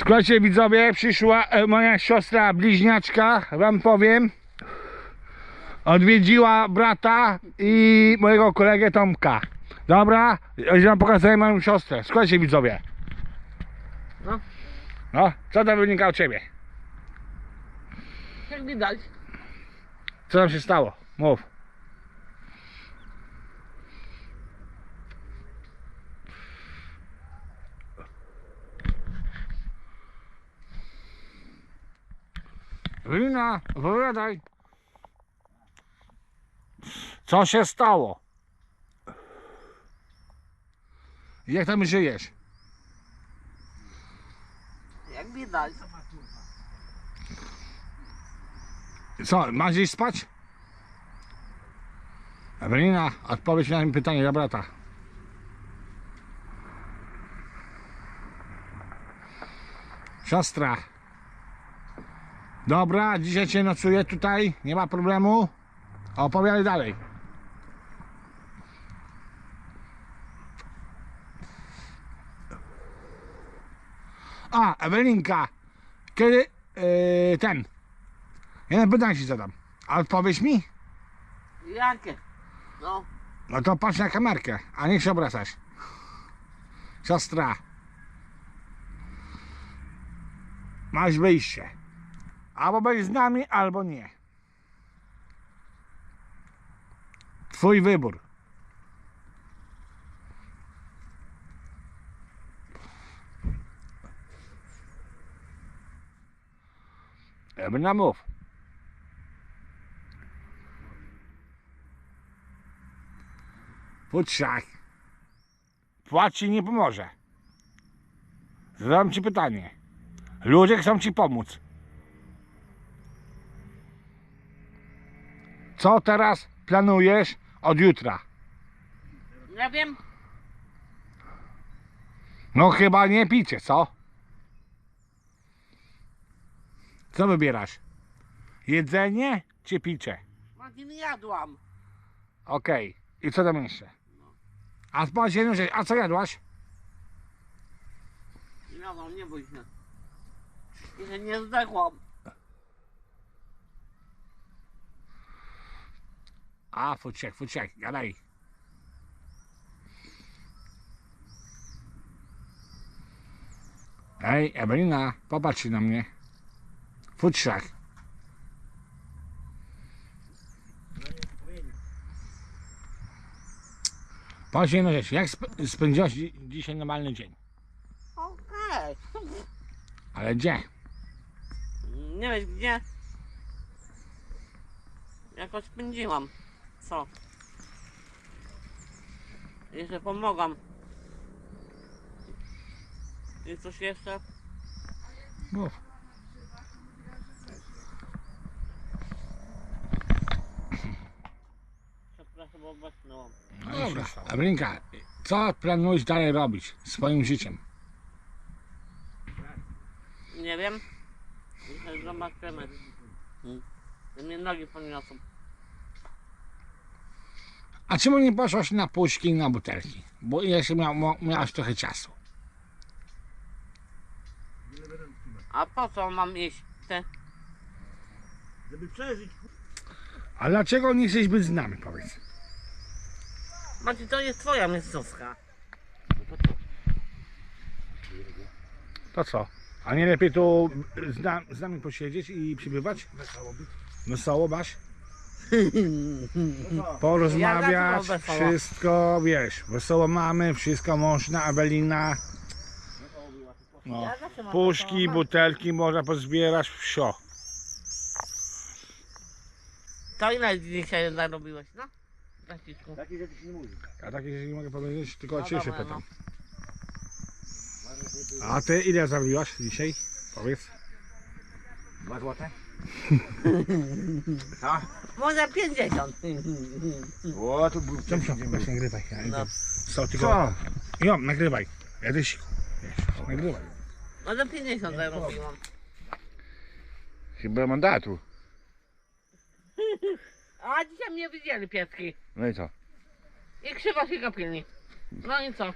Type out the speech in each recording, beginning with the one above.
Słuchajcie widzowie, przyszła e, moja siostra bliźniaczka, wam powiem. Odwiedziła brata i mojego kolegę Tomka. Dobra, ja wam pokazuję moją siostrę. Słuchajcie widzowie. No. No, co tam wynika u ciebie? Jak widać. Co tam się stało? Mów. Lina, opowiadaj. Co się stało? Jak tam żyjesz? Jak widać. Co, masz gdzieś spać? Ewelina, odpowiedź na pytanie dla brata. Siostra. Dobra, dzisiaj cię nocuję tutaj, nie ma problemu. Opowiadaj dalej. A, Ewelinka, kiedy yy, ten, Jeden pytanie ci zadam. A odpowiesz mi? Jakie? No. No to patrz na kamerkę, a nie się obracasz. Siostra. Masz wyjście. Albo będziesz z nami, albo nie. Twój wybór. Ebna mów. Płacz nie pomoże. Zadam ci pytanie. Ludzie chcą ci pomóc. Co teraz planujesz od jutra? Ja wiem. No chyba nie picie, co? Co wybierasz? Jedzenie czy picie? Martin jadłam. Okej. I co tam jeszcze? A powiedz jedną rzecz. A co jadłaś? Jadłam, nie bój się. Że nie zdechłam. A, futrzak, futrzak, gadaj. Ej, Ewelina, popatrz na mnie. Futrzak. Powiedz jedną rzecz, jak sp spędziłaś dzi dzisiaj normalny dzień? Okej. Ale gdzie? Nie wiesz gdzie? Jakoś spędziłam. Co? Jeszcze pomogłam. I coś jeszcze? Mów. Przepraszam, bo obecnąłam. No dobra. Co planujesz dalej robić swoim życiem? Nie wiem. Zobaczymy. Hmm. To mnie nogi poniosą. A czemu nie poszłaś na puszki i na butelki? Bo jeszcze miał, mo- miałaś trochę czasu. A po co mam iść? Te? Żeby przeżyć. A dlaczego nie chcesz być z nami, powiedz? Macie, to jest twoja miejscówka. To co? A nie lepiej tu z, na, z nami posiedzieć i przybywać? Wesoło być. Wesoło masz? No? Porozmawiać, Ja zawsze mam wesoło. wszystko, wiesz, wesoło mamy, wszystko można, Ewelina, tylko- no, Ja zawsze mam puszki, butelki, można pozbierać, wsio. To ile dzisiaj zarobiłeś, no? Zacisku. Takie rzeczy się nie mówi. A tak jeżeli mogę powiedzieć, tylko No ciebie się dobra, pytam. A ty ile zarobiłaś dzisiaj? Powiedz. Dwa złote? Co? Może 50. O, to był Ciąg, ciąg, weź nagrywaj. Ja No. Co, tylko... Jo, nagrywaj. Ja też siku. Wiesz, nagrywaj. Może 50 zarobiłam. Chyba mandatu. A dzisiaj mnie widzieli pieski. No i co? I krzywo się gapili. No i co?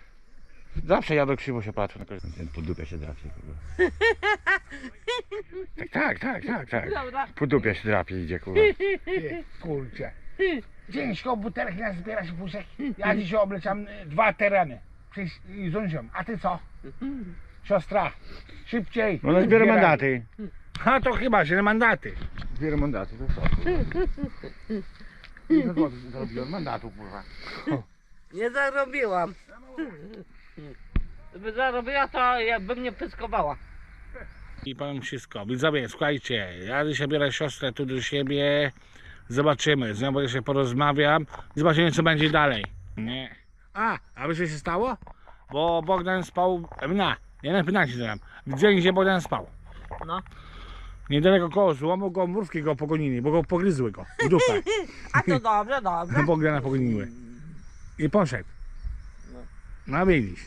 Zawsze ja do krzywo się patrzę na kogoś. Ten po dupie się drapie. kurwa. Tak, tak, tak, tak. Dobra. Po dupie się drapie idzie, kurwa. Kurczę. Ciężko butelki nas zbierać w wózek. Ja dzisiaj obleciam y, dwa tereny. Przez y, Zunzią. A ty co? Siostra, szybciej. No, Ona zbiera Zbieraj. mandaty. A to chyba, że mandaty. Zbiera mandaty, to co? Ile złotych zarobiłem mandatów, kurwa. Nie zarobiłam. Gdyby zarobiła, to jakby mnie pyskowała. I powiem wszystko. Widzowie, słuchajcie, ja dzisiaj biorę siostrę tu do siebie. Zobaczymy, z nią jeszcze porozmawiam. Zobaczymy, co będzie dalej. Nie. A, a wiesz, co się stało? Bo Bogdan spał. Na, ja na pytanie się zadam. Gdzie gdzie Bogdan spał? No. Niedaleko koło złomu go mrówki go pogonili, bo go pogryzły go w dupę. A to dobrze, dobrze. Bogdana pogoniły. I poszedł. Widzisz.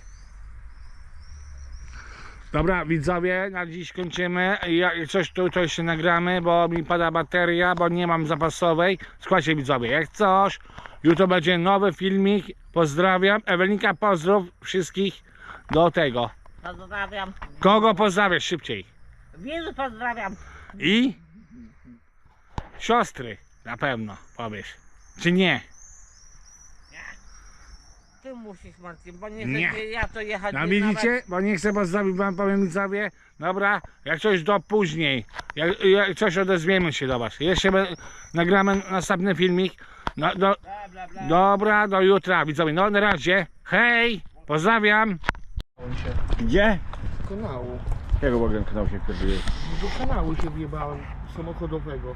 Dobra, widzowie, na dziś kończymy. Jak coś tu to jeszcze nagramy, bo mi pada bateria, bo nie mam zapasowej. Słuchajcie widzowie, jak coś, jutro będzie nowy filmik. Pozdrawiam. Ewelinka, pozdrów wszystkich do tego. Pozdrawiam. Kogo pozdrawiasz szybciej? Wielu pozdrawiam. I siostry na pewno powiesz. Czy nie? Ty musisz Marcin, bo nie, Nie. chcę ja to jechać. No nie widzicie, bo nie chcę pozdrowić wam powiem widzowie. Dobra, jak coś do później. Jak, jak coś odezwiemy się do was. Jeszcze nagramy następny filmik. No, do, Bla, bla, bla. dobra, do jutra widzowie. No na razie. Hej, pozdrawiam. Gdzie? kanału. Jakiego Bogdan kanał się wpierduje? Do kanału się wjebałem samochodowego.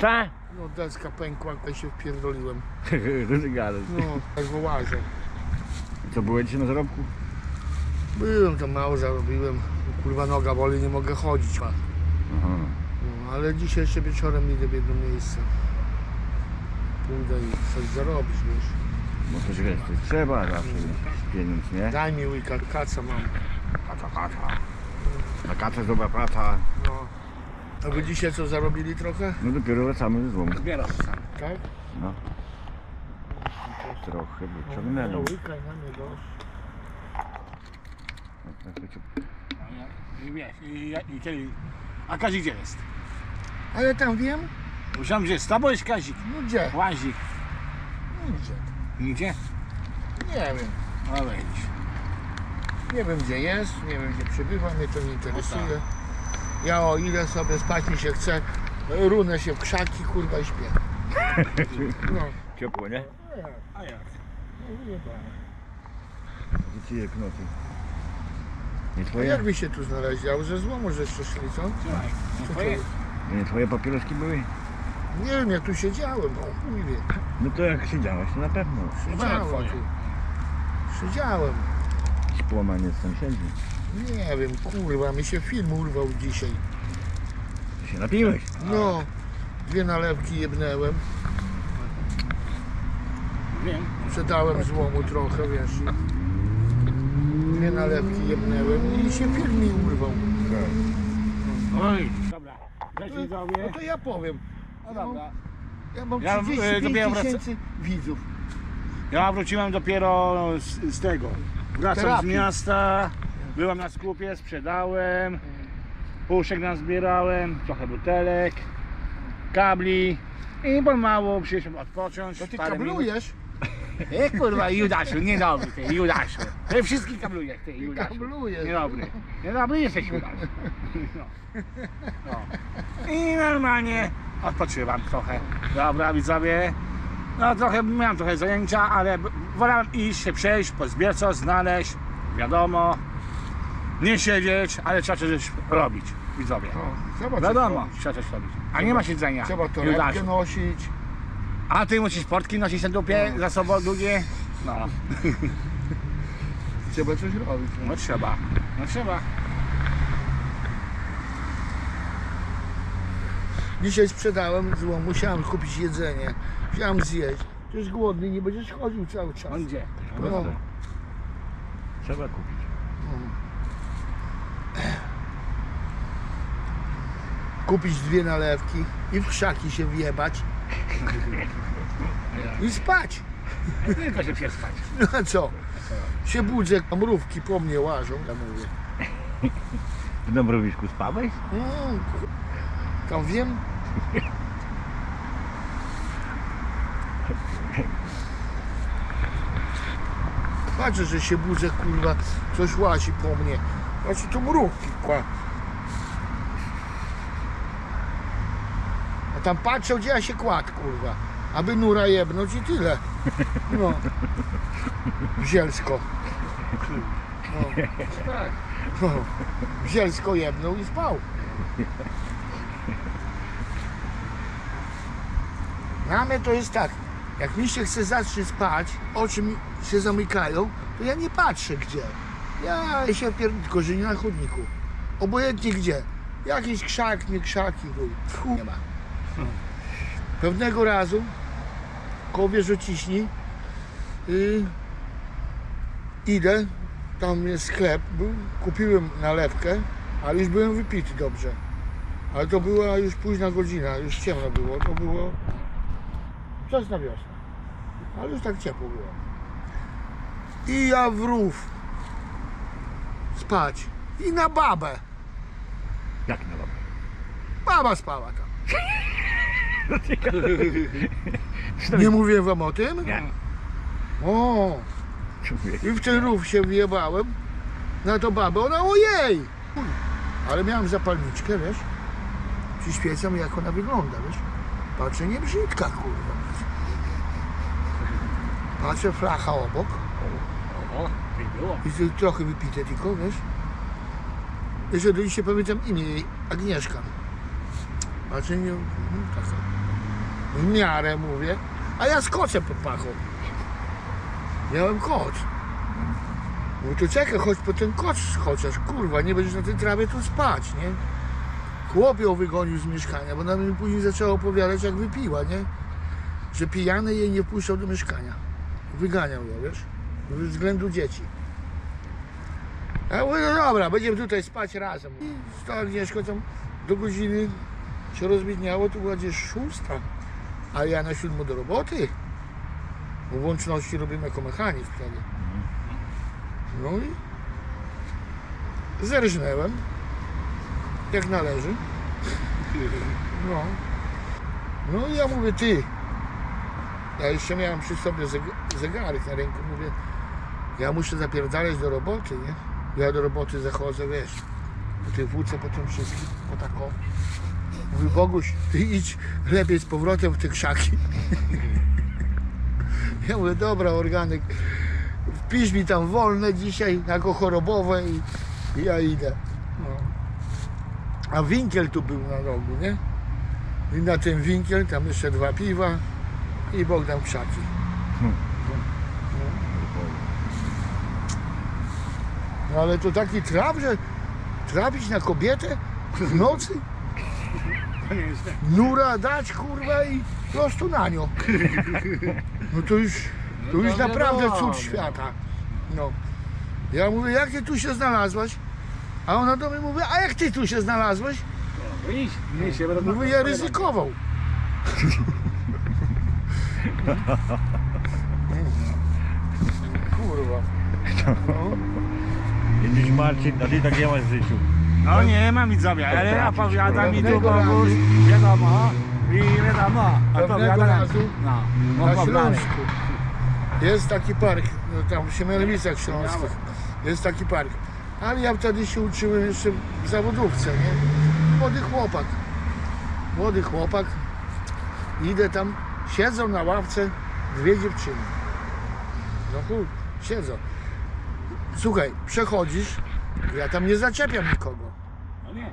Ta? No deska pękła, tutaj się wpierdoliłem. No, tak wołazę. Co, byłeś dzisiaj na zarobku? Byłem tam mało zarobiłem. Kurwa noga boli, nie mogę chodzić. Aha. No, ale dzisiaj jeszcze wieczorem idę w jedno miejsce. Pójdę i coś zarobić, wiesz. Bo coś wiesz, coś trzeba zawsze mieć pieniądz, nie? Daj mi łyka, kaca mam. Kaca, kaca. A kaca jest dobra praca. No. A wy dzisiaj co zarobili trochę? No dopiero wracamy ze złomu. Zbieram sam. Tak? No. Trochę No, i. I i, i kiedy... A Kazik gdzie jest? A ja tam wiem? Myślałem, że z tobą jest Kazik. No gdzie? Łazik. Nigdzie. Nigdzie? Nie wiem. No widzisz. Nie wiem gdzie jest, nie wiem gdzie przebywa, mnie to nie interesuje. Ja o ile sobie spać mi się chce, runę się w krzaki, kurwa i śpię. No. Ciepło, nie? A jak? Dzieci w nocy. Nie A twoje? jak wy się tu znaleźli? A ze złomu żeście szli, co? Słuchaj, no Co to twoje? jest? Nie twoje papieroski były? Nie wiem, ja tu siedziałem, no chuj wie. No to jak siedziałeś, to na pewno. Siedziałem twoje. tu. Siedziałem. Jakiś połamanie sąsiedzi. Nie wiem, kurwa, mi się film urwał dzisiaj. Ty się napiłeś. No, dwie nalewki jebnęłem, Wiem. przedałem złomu trochę, wiesz. Dwie nalewki jebnęłem i się film mi urwał. Oj. Dobra. Cześć No widzowie. to ja powiem. No dobra. Ja mam Ja, e, 35 dopiero wraca- tysięcy widzów. Ja wróciłem dopiero z, z tego. Wracam Terapii. z miasta, byłem na skupie, sprzedałem, puszek nazbierałem, trochę butelek, kabli i pomału przyszłem odpocząć. To ty parę kablujesz? E kurwa, Judaszu, niedobry ty, Judaszu. Ty wszystkich kablujesz, ty, Judaszu. kablujesz. Niedobry. Niedobry jesteś, Judasz. No. No. I normalnie odpoczywam trochę. Dobra, widzowie. No trochę, miałem trochę zajęcia, ale wolałem iść się przejść, pozbierać coś, znaleźć, wiadomo. Nie siedzieć, ale trzeba coś robić, widzowie. No, trzeba coś Wiadomo, robić. trzeba coś robić. A nie ma siedzenia, Trzeba to Judaszu. nosić. A ty musisz portki nosić na dupie za sobą długie? No, Trzeba coś robić. no trzeba, no trzeba. Dzisiaj sprzedałem złom, musiałem kupić jedzenie. Musiałem zjeść. Przecież głodny nie będziesz chodził cały czas. On gdzie? No. Trzeba kupić. Kupić dwie nalewki i w krzaki się wjebać. I spać. Tylko się przespać. No a co? Się budzę, a mrówki po mnie łażą, ja mówię. W Dąbrowisku spałeś? Mm, tam wiem. Patrzę, że się budzę, kurwa, coś łazi po mnie. Znaczy to mrówki, kwa. Tam patrzę, gdzie ja się kładł, kurwa. Aby nura jebnąć i tyle. No. Wzielsko. No. Tak. No. Wzielsko jebnął i spał. Dla mnie to jest tak, jak mi się chce zacząć spać, oczy mi się zamykają, to ja nie patrzę gdzie. Ja się pierdolę, że nie na chodniku. Obojętnie gdzie. Jakiś krzak, nie krzaki, chuj. Nie ma. Pewnego razu koło Wieżociśni y, idę, tam jest sklep, był, kupiłem nalewkę, ale już byłem wypity dobrze. Ale to była już późna godzina, już ciemno było, to było czas na wiosnę. Ale już tak ciepło było. I ja w rów spać. I na babę. Jak na babę? Baba spała tam. Nie mówię wam o tym? Nie. O, i w ten rów się wjebałem na to babę. Ona ojej! Ale miałem zapalniczkę, wiesz? Przyświecam jak ona wygląda, wiesz? Patrzę, nie brzydka, kurwa. Patrzę, flacha obok. I trochę wypite tylko, wiesz? Jeszcze do dzisiaj pamiętam imię jej, Agnieszka. Patrzę, nie, mm, taka. W miarę mówię, a ja z kocem pod pachą. Miałem koc. Mówię, to czekaj, chodź po ten koc chociaż, kurwa, nie będziesz na tej trawie tu spać, nie? Chłop ją wygonił z mieszkania, bo ona mi później zaczęła opowiadać, jak wypiła, nie? Że pijany jej nie wpuszczał do mieszkania. Wyganiał ją, wiesz? ze względu dzieci. Ja mówię, no dobra, będziemy tutaj spać razem. I z tą Agnieszką tam do godziny się rozbidniało, to była gdzieś szósta, a ja na siódmą do roboty. W łączności robimy jako mechanik wtedy. No i zerżnęłem, jak należy. No. No i ja mówię, ty, ja jeszcze miałem przy sobie zeg- zegarek na ręku, mówię, ja muszę zapierdalać do roboty, nie? Ja do roboty zachodzę, wiesz, po tej wódce, po tym wszystkim, po taką. Mówi, Boguś, ty idź lepiej z powrotem w te krzaki. Ja mówię, dobra, organek, wpisz mi tam wolne dzisiaj, jako chorobowe i, i ja idę. No. A winkiel tu był na rogu, nie? I na ten winkiel tam jeszcze dwa piwa i Bogdan krzaki. No ale to taki traf, że trafić na kobietę w nocy, To nie jest tak. nura dać kurwa i prosto na nią. No to już, to już to naprawdę wiadomo. cud świata. No. Ja mówię, jak ty tu się znalazłaś? A ona do mnie mówi, a jak ty tu się znalazłeś? No idź, nie się ja ryzykował. Kurwa. No. Kiedyś Marcin, a ty tak nie masz w życiu. No nie mam widzowie, ale ja powiadam i tu Pewnego razu- wiadomo, i wiadomo, a Pewnego powiadam. razu No, no Na powiadam. Śląsku jest taki park, no tam w Siemianowicach Śląskich jest taki park. Ale ja wtedy się uczyłem jeszcze w zawodówce, nie? Młody chłopak. Młody chłopak. Idę tam, siedzą na ławce dwie dziewczyny. No chuj, siedzą. Słuchaj, przechodzisz, ja tam nie zaczepiam nikogo. No nie.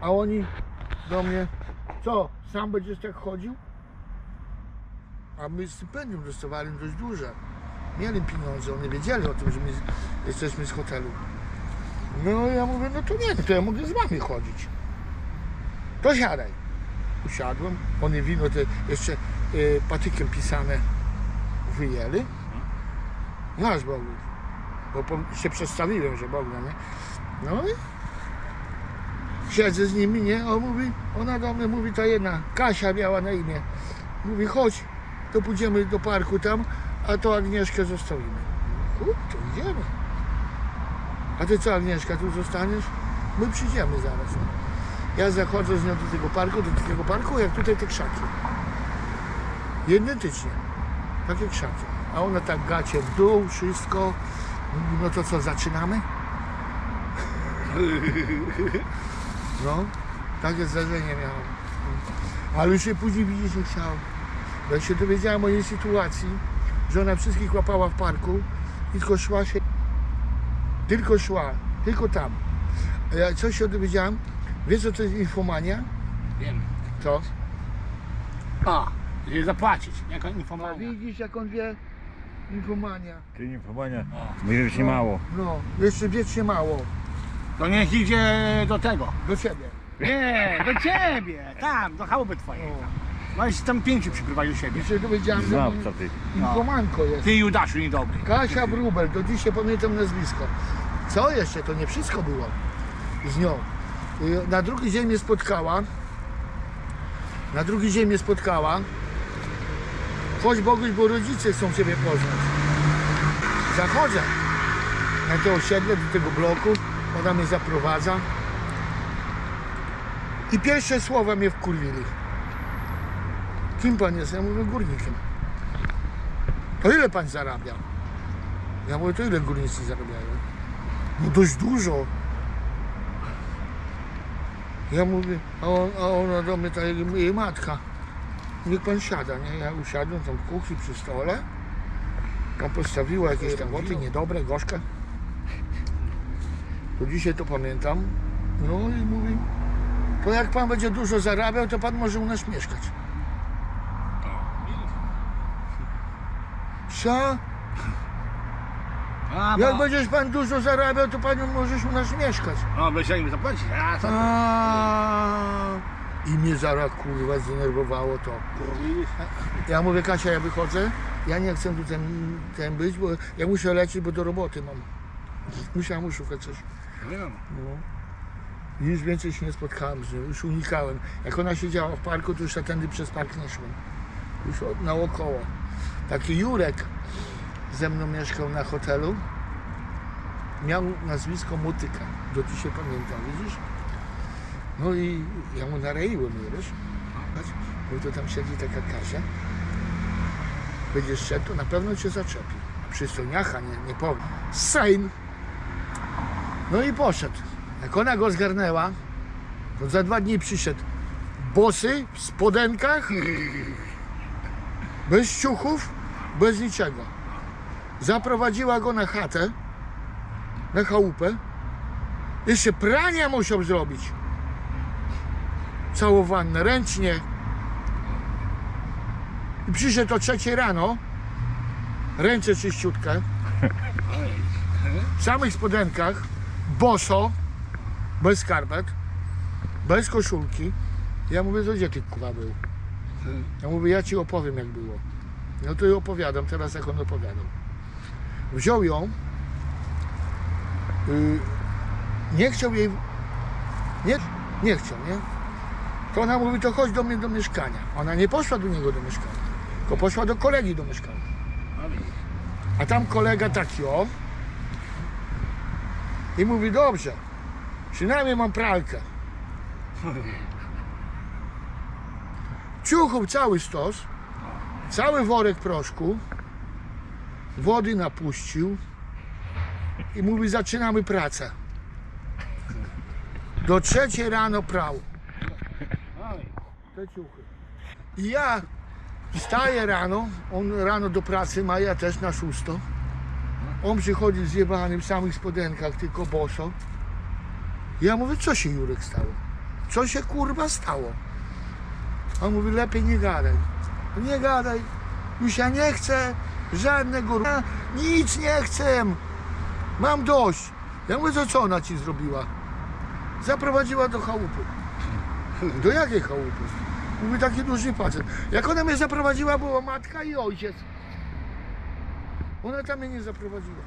A oni do mnie, co, sam będziesz tak chodził? A my stypendium dostawali dość duże. Mieli pieniądze, oni wiedzieli o tym, że my jesteśmy z hotelu. No ja mówię, no to nie, to ja mogę z wami chodzić. To siadaj. Usiadłem, oni wino te jeszcze y, patykiem pisane wyjęli. Nasz Bogu. Bo się przedstawiłem, że Bogdan, nie? No i siedzę z nimi, nie? On mówi, ona do mnie mówi, ta jedna, Kasia miała na imię. Mówi, chodź, to pójdziemy do parku tam, a to Agnieszkę zostawimy. Chup, to idziemy. A ty co Agnieszka, tu zostaniesz? My przyjdziemy zaraz. Ja zachodzę z nią do tego parku, do takiego parku, jak tutaj te krzaki. Identycznie. Takie krzaki. A ona tak gacie w dół, wszystko. No to co, zaczynamy? No, takie zdarzenie miałem. Ale już się później widzieć nie chciałem. Bo Jak się dowiedziałem o jej sytuacji, że ona wszystkich łapała w parku i tylko szła się, tylko szła, tylko tam. A ja coś się dowiedziałem, wiesz co to jest infomania? Wiem. Co? A, żeby zapłacić, jako informacja. widzisz jak on wie, infomania. Ty informowania. Wiecznie mało. No, jeszcze wiecznie mało. To niech idzie do tego. Do ciebie. Nie, do ciebie, tam, do chałupy twojej. Tam. No i tam pięciu przypływa do siebie. I się dowiedziałem, że Znawca ty. infomanko jest. Ty Judaszu niedobry. Kasia Brubel, do dzisiaj pamiętam nazwisko. Co jeszcze? To nie wszystko było z nią. Y, Na drugi dzień mnie spotkała. Na drugi dzień mnie spotkała. Chodź Boguś, bo rodzice chcą Ciebie poznać. Zachodzę na to osiedle, do tego bloku. Ona mnie zaprowadza. I pierwsze słowa mnie wkurwili. Kim pan jest? Ja mówię górnikiem. To ile pan zarabia? Ja mówię, to ile górnicy zarabiają? No dość dużo. Ja mówię, a, on, a ona do mnie, ta jej, matka. Niech pan siada, nie? Ja usiadłem tam w kuchni przy stole. Tam postawiła jakieś tam wody niedobre, gorzkie. To dzisiaj to pamiętam. No i mówi, to jak pan będzie dużo zarabiał, to pan może u nas mieszkać. Co? A, Jak bo, będziesz pan dużo zarabiał, to panią możesz u nas mieszkać. no, się im zapłacić. A, co ty? A. I mnie zaraz kurwa zdenerwowało to. Ja mówię, Kasia, ja wychodzę. Ja nie chcę tu ten, ten być, bo ja muszę lecieć, bo do roboty mam. Musiałem szukać coś. Wiem. No. Już więcej się nie spotkałem z nią, już unikałem. Jak ona siedziała w parku, to już ja tędy przez park nie szłem. Już naokoło. Taki Jurek ze mną mieszkał na hotelu. Miał nazwisko Motyka. Do dzisiaj pamiętam, widzisz? No i ja mu nareiłem, wiesz? Bo to tam siedzi taka Kasia. Będziesz szedł, to na pewno cię zaczepi. Przystojniacha, nie, nie powiem. Sejm. No i poszedł. Jak ona go zgarnęła, to za dwa dni przyszedł bosy, w spodenkach, bez ciuchów, bez niczego. Zaprowadziła go na chatę, na chałupę. Jeszcze prania musiał zrobić. Całą wannę, ręcznie. I przyszedł o trzeciej rano, ręce czyściutkie, w samych spodenkach, boso, bez skarpet, bez koszulki. Ja mówię, to gdzie ty kuwa był? Ja mówię, ja ci opowiem jak było. No to jej opowiadam teraz, jak on opowiadał. Wziął ją, y, nie chciał jej, nie, nie chciał, nie? To ona mówi, to chodź do mnie do mieszkania. Ona nie poszła do niego do mieszkania, tylko poszła do kolegi do mieszkania. A tam kolega taki o i mówi, dobrze, przynajmniej mam pralkę. Ciuchów cały stos, cały worek proszku, wody napuścił i mówi, zaczynamy pracę. Do trzeciej rano prał te ciuchy. I ja wstaję rano, on rano do pracy ma, ja też na szósto. On przychodzi zjebany w samych spodenkach, tylko boso. Ja mówię, co się Jurek stało? Co się kurwa stało? On mówi, lepiej nie gadaj. Nie gadaj, już ja nie chcę żadnego, ja nic nie chcę. Mam dość. Ja mówię, to co ona ci zrobiła? Zaprowadziła do chałupy. Do jakiej chałupy? Mówi taki duży facet. Jak ona mnie zaprowadziła, była matka i ojciec. Ona tam mnie nie zaprowadziła.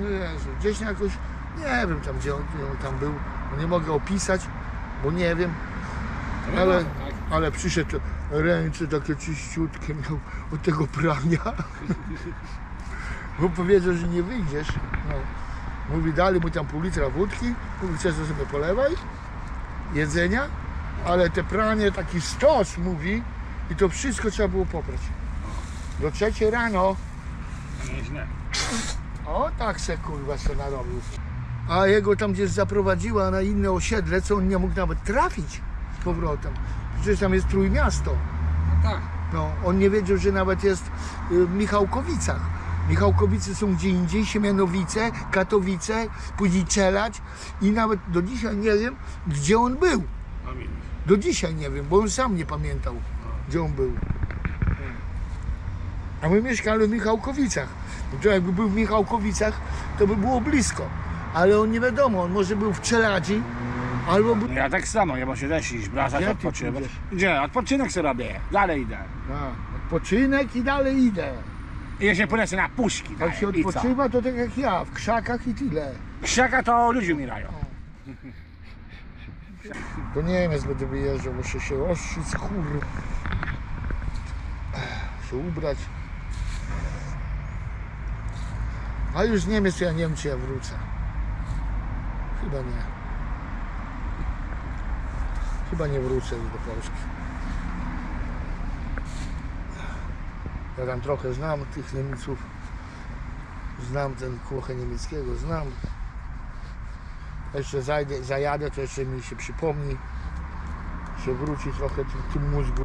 Jezu, gdzieś jakoś, nie wiem tam gdzie on, on tam był, nie mogę opisać, bo nie wiem. Ale, ale przyszedł, ręce takie czyściutkie miał od tego prania. Bo powiedział, że nie wyjdziesz. No. Mówi, dali mu tam pół litra wódki, mówi, chcesz to sobie polewaj, jedzenia, ale te pranie taki stos, mówi, i to wszystko trzeba było poprać. Do trzeciej rano, Nieźle. o tak se kurwa se narobił. A jego tam gdzieś zaprowadziła na inne osiedle, co on nie mógł nawet trafić z powrotem. Przecież tam jest Trójmiasto. No tak. No, on nie wiedział, że nawet jest y, w Michałkowicach. Michałkowice są gdzie indziej, Siemianowice, Katowice, później Czelać i nawet do dzisiaj nie wiem, gdzie on był. No. Do dzisiaj nie wiem, bo on sam nie pamiętał, gdzie on był. A my mieszkali w Michałkowicach. No to jakby był w Michałkowicach, to by było blisko. Ale on nie wiadomo, on może był w Czeladzi, albo był... Ja tak samo, ja muszę też iść, ty odpoczywać. pójdziesz? Gdzie? Odpoczynek sobie robię. Dalej idę. A, odpoczynek i dalej idę. I ja się polecę na puszki. Jak się odpoczywa, to tak jak ja, w krzakach i tyle. Krzaka to ludzie umierają. Do Niemiec będę wyjeżdżał, muszę się ostrzyc, kur... się ubrać. A już z Niemiec ja nie wiem, czy ja wrócę. Chyba nie. Chyba nie wrócę do Polski. Ja tam trochę znam tych Niemców. Znam ten kuchę niemieckiego, znam. Jeszcze zajdę, zajadę, to jeszcze mi się przypomni, że wróci trochę tym, tym mózgu.